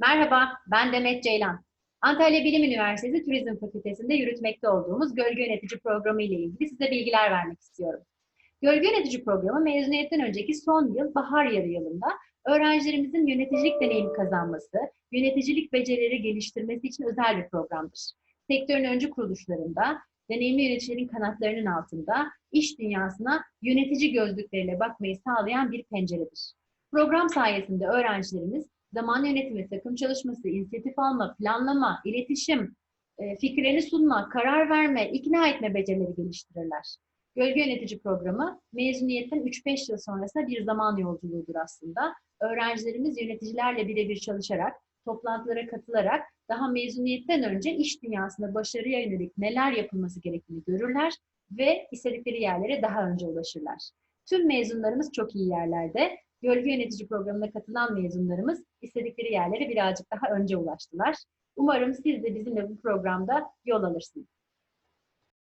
Merhaba, ben Demet Ceylan. Antalya Bilim Üniversitesi Turizm Fakültesi'nde yürütmekte olduğumuz Gölge Yönetici Programı ile ilgili size bilgiler vermek istiyorum. Gölge Yönetici Programı mezuniyetten önceki son yıl bahar yarı yılında öğrencilerimizin yöneticilik deneyimi kazanması, yöneticilik becerileri geliştirmesi için özel bir programdır. Sektörün öncü kuruluşlarında, deneyimli yöneticilerin kanatlarının altında iş dünyasına yönetici gözlükleriyle bakmayı sağlayan bir penceredir. Program sayesinde öğrencilerimiz zaman yönetimi, takım çalışması, inisiyatif alma, planlama, iletişim, e, fikirlerini sunma, karar verme, ikna etme becerileri geliştirirler. Gölge Yönetici Programı mezuniyetten 3-5 yıl sonrasında bir zaman yolculuğudur aslında. Öğrencilerimiz yöneticilerle birebir çalışarak, toplantılara katılarak daha mezuniyetten önce iş dünyasında başarıya yönelik neler yapılması gerektiğini görürler ve istedikleri yerlere daha önce ulaşırlar. Tüm mezunlarımız çok iyi yerlerde. Gölge Yönetici Programı'na katılan mezunlarımız istedikleri yerlere birazcık daha önce ulaştılar. Umarım siz de bizimle bu programda yol alırsınız.